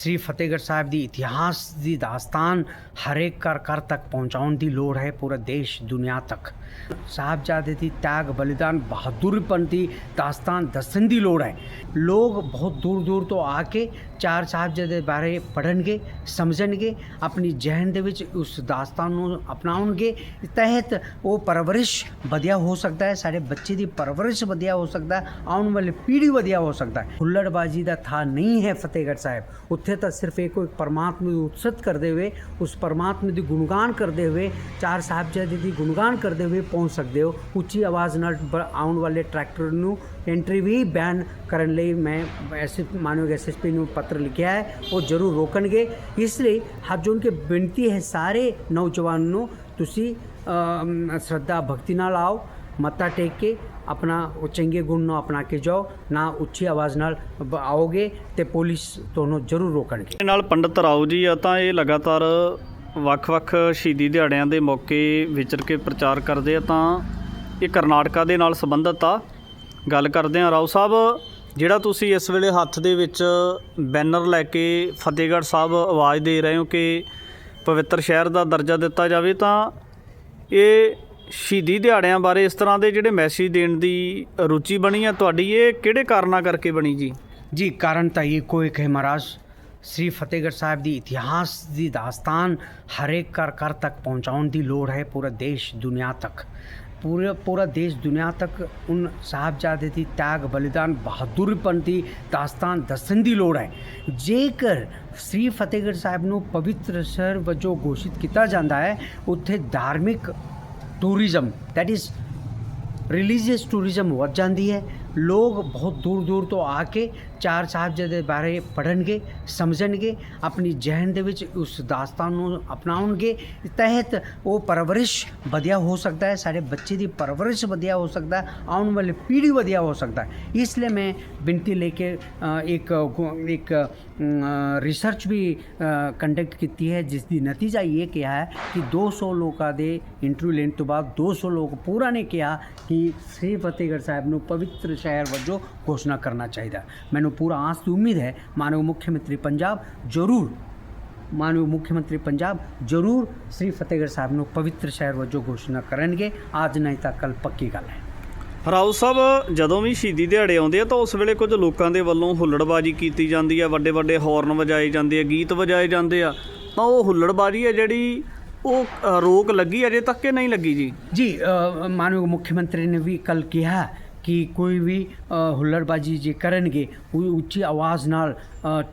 ਸ੍ਰੀ ਫਤਿਹਗੜ੍ਹ ਸਾਹਿਬ ਦੀ ਇਤਿਹਾਸ ਦੀ ਦਾਸਤਾਨ ਹਰੇਕ ਘਰ ਘਰ ਤੱਕ ਪਹੁੰਚਾਉਣ ਦੀ ਲੋੜ ਹੈ ਪੂਰਾ ਦੇਸ਼, ਦੁਨੀਆ ਤੱਕ। ਸਾਹਿਬਜ਼ਾਦੇ ਦੀ ਤਿਆਗ, ਬਲੀਦਾਨ ਬਹਾਦੁਰਪਨ ਦੀ ਦਾਸਤਾਨ ਦੱਸਣ ਦੀ ਲੋੜ ਹੈ। ਲੋਕ ਬਹੁਤ ਦੂਰ ਦੂਰ ਤੋਂ ਆ ਕੇ ਚਾਰ ਸਾਹਿਬਜ਼ਾਦੇ ਬਾਰੇ ਪੜ੍ਹਨਗੇ, ਸਮਝਣਗੇ, ਆਪਣੀ ਜਹਨ ਦੇ ਵਿੱਚ ਉਸ ਦਾਸਤਾਨ ਨੂੰ ਅਪਣਾਉਣਗੇ। ਤਹਿਤ ਉਹ ਪਰਵਰਿਸ਼ ਵਧੀਆ ਹੋ ਸਕਦਾ ਹੈ, ਸਾਡੇ ਬੱਚੇ ਦੀ ਪਰਵਰਿਸ਼ ਵਧੀਆ ਹੋ ਸਕਦਾ ਆਉਣ ਵਾਲੀ ਪੀੜ੍ਹੀ ਵਧੀਆ ਹੋ ਸਕਦਾ ਹੁੱਲੜਬਾਜੀ ਦਾ ਥਾਂ ਨਹੀਂ ਹੈ ਫਤਿਹਗੜ੍ਹ ਸਾਹਿਬ। ਉੱਥੇ ਤਾਂ ਸਿਰਫ ਇੱਕੋ ਇੱਕ ਪਰਮਾਤਮਾ ਨੂੰ ਉਤਸਤ ਕਰਦੇ ਹੋਏ, ਉਸ ਪਰਮਾਤਮਾ ਦੀ ਗੁਣਗਾਨ ਕਰਦੇ ਹੋਏ, ਚਾਰ ਸਾਹਿਬਜ਼ਾਦੇ ਦੀ ਗੁਣਗਾਨ ਕਰਦੇ ਹੋਏ ਪਹੁੰਚ ਸਕਦੇ ਹੋ। ਉੱਚੀ ਆਵਾਜ਼ ਨਾਲ ਬ- ਆਉਣ ਵਾਲੇ ਟਰੈਕਟਰ ਨੂੰ ਐਂਟਰੀ ਵੀ ਬੈਨ ਕਰਨ ਲਈ ਮੈਂ ਐਸੇ, ਮਾਨਯੋਗ ਐਸਐਸਪੀ ਨੂੰ ਪਤਾ ਲਿਖਿਆ ਹੈ ਉਹ ਜ਼ਰੂਰ ਰੋਕਣਗੇ ਇਸ ਲਈ ਹੱਥ ਜੋੜ ਕੇ ਬੇਨਤੀ ਹੈ ਸਾਰੇ ਨੌਜਵਾਨ ਨੂੰ ਤੁਸੀਂ ਸ਼ਰਧਾ ਭਗਤੀ ਨਾਲ ਆਓ ਮੱਥਾ ਟੇਕ ਕੇ ਆਪਣਾ ਉਹ ਚੰਗੇ ਗੁਣ ਨੂੰ ਅਪਣਾ ਕੇ ਜਾਓ ਨਾ ਉੱਚੀ ਆਵਾਜ਼ ਨਾਲ ਆਓਗੇ ਤੇ ਪੁਲਿਸ ਤੁਹਾਨੂੰ ਜ਼ਰੂਰ ਰੋਕਣਗੇ ਇਹ ਨਾਲ ਪੰਡਤ ਰਾਓ ਜੀ ਆ ਤਾਂ ਇਹ ਲਗਾਤਾਰ ਵੱਖ-ਵੱਖ ਸ਼ਹੀਦੀ ਦਿਹਾੜਿਆਂ ਦੇ ਮੌਕੇ ਵਿਚਰ ਕੇ ਪ੍ਰਚਾਰ ਕਰਦੇ ਆ ਤਾਂ ਇਹ ਕਰਨਾਟਕਾ ਦੇ ਨਾਲ ਸੰਬੰਧਿਤ ਆ ਗੱਲ ਕਰਦੇ ਆ ਰਾਓ ਸਾਹਿਬ ਜਿਹੜਾ ਤੁਸੀਂ ਇਸ ਵੇਲੇ ਹੱਥ ਦੇ ਵਿੱਚ ਬੈਨਰ ਲੈ ਕੇ ਫਤਿਹਗੜ੍ਹ ਸਾਹਿਬ ਆਵਾਜ਼ ਦੇ ਰਹੇ ਹੋ ਕਿ ਪਵਿੱਤਰ ਸ਼ਹਿਰ ਦਾ ਦਰਜਾ ਦਿੱਤਾ ਜਾਵੇ, ਤਾਂ ਇਹ ਸ਼ਹੀਦੀ ਦਿਹਾੜਿਆਂ ਬਾਰੇ ਇਸ ਤਰ੍ਹਾਂ ਦੇ ਜਿਹੜੇ ਮੈਸੇਜ ਦੇਣ ਦੀ ਰੁਚੀ ਬਣੀ ਆ ਤੁਹਾਡੀ, ਇਹ ਕਿਹੜੇ ਕਾਰਨਾਂ ਕਰਕੇ ਬਣੀ ਜੀ? ਜੀ, ਕਾਰਨ ਤਾਂ ਇਹ ਕੋਈ ਹੈ ਮਹਾਰਾਜ ਸ੍ਰੀ ਫਤਿਹਗੜ੍ਹ ਸਾਹਿਬ ਦੀ ਇਤਿਹਾਸ ਦੀ ਦਾਸਤਾਨ ਹਰੇਕ ਘਰ ਘਰ ਤੱਕ ਪਹੁੰਚਾਉਣ ਦੀ ਲੋੜ ਹੈ ਪੂਰਾ ਦੇਸ਼ ਦੁਨੀਆ ਤੱਕ। ਪੂਰੇ, ਪੂਰਾ ਦੇਸ਼ ਦੁਨੀਆ ਤੱਕ ਉਨ ਸਾਹਿਬਜ਼ਾਦੇ ਦੀ ਤਿਆਗ, ਬਲੀਦਾਨ ਬਹਾਦੁਰਪਨ ਦੀ ਦਾਸਤਾਨ ਦੱਸਣ ਦੀ ਲੋੜ ਹੈ। ਜੇਕਰ ਸ੍ਰੀ ਫਤਿਹਗੜ੍ਹ ਸਾਹਿਬ ਨੂੰ ਪਵਿੱਤਰ ਸ਼ਹਿਰ ਵਜੋਂ ਘੋਸ਼ਿਤ ਕੀਤਾ ਜਾਂਦਾ ਹੈ, ਉੱਥੇ ਧਾਰਮਿਕ tourism that is religious tourism ਵੱਧ ਜਾਂਦੀ ਹੈ। ਲੋਕ ਬਹੁਤ ਦੂਰ ਦੂਰ ਤੋਂ ਆ ਕੇ ਚਾਰ ਸਾਹਿਬਜ਼ਾਦੇ ਬਾਰੇ ਪੜ੍ਹਨਗੇ, ਸਮਝਣਗੇ, ਆਪਣੀ ਜਹਨ ਦੇ ਵਿੱਚ ਉਸ ਦਾਸਤਾਨ ਨੂੰ ਅਪਣਾਉਣਗੇ। ਤਹਿਤ ਉਹ ਪਰਵਰਿਸ਼ ਵਧੀਆ ਹੋ ਸਕਦਾ ਹੈ, ਸਾਡੇ ਬੱਚੇ ਦੀ ਪਰਵਰਿਸ਼ ਵਧੀਆ ਹੋ ਸਕਦਾ ਹੈ, ਆਉਣ ਵਾਲੀ ਪੀੜ੍ਹੀ ਵਧੀਆ ਹੋ ਸਕਦਾ ਹੈ। ਇਸ ਲਈ ਮੈਂ ਬੇਨਤੀ ਲੈ ਕੇ ਇੱਕ ਗੁ- ਇੱਕ ਰਿਸਰਚ ਵੀ ਕੰਡਕਟ ਕੀਤੀ ਹੈ, ਜਿਸ ਦੀ ਨਤੀਜਾ ਇਹ ਕਿਹਾ ਹੈ ਕਿ 200 ਲੋਕਾਂ ਦੇ ਇੰਟਰਵਿਊ ਲੈਣ ਤੋਂ ਬਾਅਦ 200 ਲੋਕ ਪੂਰਾ ਨੇ ਕਿਹਾ ਕਿ ਸ੍ਰੀ ਫਤਿਹਗੜ੍ਹ ਸਾਹਿਬ ਨੂੰ ਪਵਿੱਤਰ ਸ਼ਹਿਰ ਵਜੋਂ ਘੋਸ਼ਣਾ ਕਰਨਾ ਚਾਹੀਦਾ ਮੈਨੂੰ ਪੂਰਾ ਆਸ ਤੇ ਉਮੀਦ ਹੈ। ਮਾਨਯੋਗ ਮੁੱਖ ਮੰਤਰੀ ਪੰਜਾਬ ਜ਼ਰੂਰ ਮਾਨਯੋਗ ਮੁੱਖ ਮੰਤਰੀ ਪੰਜਾਬ ਜ਼ਰੂਰ ਸ੍ਰੀ ਫਤਿਹਗੜ੍ਹ ਸਾਹਿਬ ਨੂੰ ਪਵਿੱਤਰ ਸ਼ਹਿਰ ਵਜੋਂ ਘੋਸ਼ਣਾ ਕਰਨਗੇ। ਅੱਜ ਨਹੀਂ ਤਾਂ ਕੱਲ ਪੱਕੀ ਗੱਲ ਹੈ। ਰਾਉ ਸਾਹਿਬ ਜਦੋਂ ਵੀ ਸ਼ਹੀਦੀ ਦਿਹਾੜੇ ਆਉਂਦੇ ਆ ਤਾਂ ਉਸ ਵੇਲੇ ਕੁਝ ਲੋਕਾਂ ਦੇ ਵੱਲੋਂ ਹੁੱਲੜਬਾਜੀ ਕੀਤੀ ਜਾਂਦੀ ਆ। ਵੱਡੇ ਵੱਡੇ ਹਾਰਨ ਵਜਾਏ ਜਾਂਦੇ ਆ ਗੀਤ ਵਜਾਏ ਜਾਂਦੇ ਆ। ਤਾਂ ਉਹ ਹੁੱਲੜਬਾਜੀ ਆ ਜਿਹੜੀ ਉਹ ਰੋਕ ਲੱਗੀ ਅਜੇ ਤੱਕ ਕਿ ਨਹੀਂ ਲੱਗੀ ਜੀ? ਜੀ ਮਾਨਯੋਗ ਮੁੱਖ ਮੰਤਰੀ ਨੇ ਵੀ ਕੱਲ ਕਿਹਾ ਕਿ ਕੋਈ ਵੀ ਹੁੱਲੜਬਾਜੀ ਜੇ ਕਰਨਗੇ, ਉਹ ਉੱਚੀ ਆਵਾਜ਼ ਨਾਲ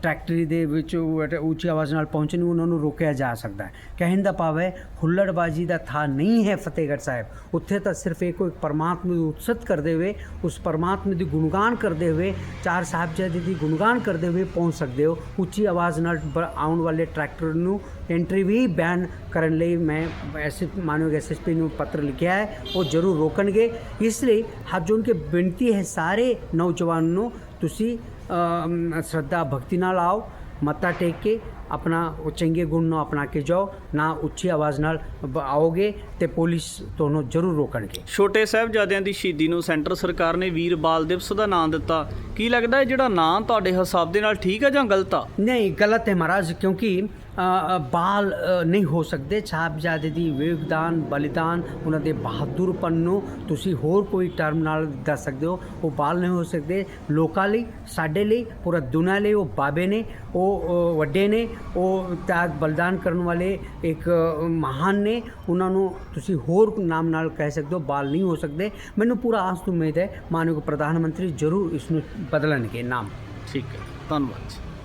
ਟਰੈਕਟਰੀ ਦੇ ਵਿੱਚ ਉੱਚੀ ਆਵਾਜ਼ ਨਾਲ ਪਹੁੰਚਣ ਨੂੰ ਉਹਨਾਂ ਨੂੰ ਰੋਕਿਆ ਜਾ ਸਕਦਾ ਹੈ। ਕਹਿਣ ਦਾ ਭਾਵ ਹੈ, ਹੁੱਲੜਬਾਜੀ ਦਾ ਥਾਂ ਨਹੀਂ ਹੈ ਫਤਿਹਗੜ੍ਹ ਸਾਹਿਬ। ਉੱਥੇ ਤਾਂ ਸਿਰਫ ਇੱਕ ਇੱਕ ਪਰਮਾਤਮਾ ਨੂੰ ਉਤਸਤ ਕਰਦੇ ਹੋਏ, ਉਸ ਪਰਮਾਤਮਾ ਦੀ ਗੁਣਗਾਨ ਕਰਦੇ ਹੋਏ, ਚਾਰ ਸਾਹਿਬਜ਼ਾਦੇ ਦੀ ਗੁਣਗਾਨ ਕਰਦੇ ਹੋਏ ਪਹੁੰਚ ਸਕਦੇ ਹੋ। ਉੱਚੀ ਆਵਾਜ਼ ਨਾਲ ਬ- ਆਉਣ ਵਾਲੇ ਟਰੈਕਟਰ ਨੂੰ ਐਂਟਰੀ ਵੀ ਬੈਨ ਕਰਨ ਲਈ ਮੈਂ ਐਸੇ ਮਾਨਯੋਗ ਐਸਐਸਪੀ ਨੂੰ ਪੱਤਰ ਲਿਖਿਆ ਹੈ। ਉਹ ਜ਼ਰੂਰ ਰੋਕਣਗੇ। ਇਸ ਲਈ ਹੱਥ ਜੋੜ ਕੇ ਬੇਨਤੀ ਹੈ ਸਾਰੇ ਨੌਜਵਾਨ ਨੂੰ ਤੁਸੀਂ ਸ਼ਰਧਾ ਭਗਤੀ ਨਾਲ ਆਓ ਮੱਥਾ ਟੇਕ ਕੇ ਆਪਣਾ ਉਹ ਚੰਗੇ ਗੁਣ ਨੂੰ ਅਪਣਾ ਕੇ ਜਾਓ ਨਾ ਉੱਚੀ ਆਵਾਜ਼ ਨਾਲ ਆਓਗੇ ਤੇ ਪੁਲਿਸ ਤੁਹਾਨੂੰ ਜ਼ਰੂਰ ਰੋਕਣਗੇ। ਛੋਟੇ ਸਾਹਿਬਜ਼ਾਦਿਆਂ ਦੀ ਸ਼ਹੀਦੀ ਨੂੰ ਸੈਂਟਰ ਸਰਕਾਰ ਨੇ ਵੀਰ ਬਾਲ ਦਿਵਸ ਦਾ ਨਾਮ ਦਿੱਤਾ। ਕੀ ਲੱਗਦਾ ਇਹ ਜਿਹੜਾ ਨਾਂ ਤੁਹਾਡੇ ਹਿਸਾਬ ਦੇ ਨਾਲ ਠੀਕ ਹੈ ਜਾਂ ਗਲਤ ਆ? ਨਹੀਂ ਗਲਤ ਹੈ ਮਹਾਰਾਜ ਕਿਉਂਕਿ ਬਾਲ ਨਹੀਂ ਹੋ ਸਕਦੇ। ਸਾਹਿਬਜ਼ਾਦੇ ਦੀ ਵੇਗਦਾਨ ਬਲੀਦਾਨ, ਉਹਨਾਂ ਦੇ ਬਹਾਦਰਪਨ ਨੂੰ ਤੁਸੀਂ ਹੋਰ ਕੋਈ ਟਰਮ ਨਾਲ ਦੱਸ ਸਕਦੇ ਹੋ। ਉਹ ਬਾਲ ਨਹੀਂ ਹੋ ਸਕਦੇ। ਲੋਕਾਂ ਲਈ, ਸਾਡੇ ਲਈ, ਪੂਰਾ ਦੁਨੀਆ ਲਈ ਉਹ ਬਾਬੇ ਨੇ, ਉਹ ਵੱਡੇ ਨੇ, ਉਹ ਤਿਆਗ ਬਲੀਦਾਨ ਕਰਨ ਵਾਲੇ ਇੱਕ ਮਹਾਨ ਨੇ। ਉਹਨਾਂ ਨੂੰ ਤੁਸੀਂ ਹੋਰ ਨਾਮ ਨਾਲ ਕਹਿ ਸਕਦੇ ਹੋ, ਬਾਲ ਨਹੀਂ ਹੋ ਸਕਦੇ। ਮੈਨੂੰ ਪੂਰਾ ਆਸ ਤੋਂ ਉਮੀਦ ਹੈ, ਮਾਨਯੋਗ ਪ੍ਰਧਾਨ ਮੰਤਰੀ ਜ਼ਰੂਰ ਇਸ ਨੂੰ ਬਦਲਣਗੇ। ਨਾਮ। ਠੀਕ ਹੈ। ਧੰਨਵਾਦ ਜੀ।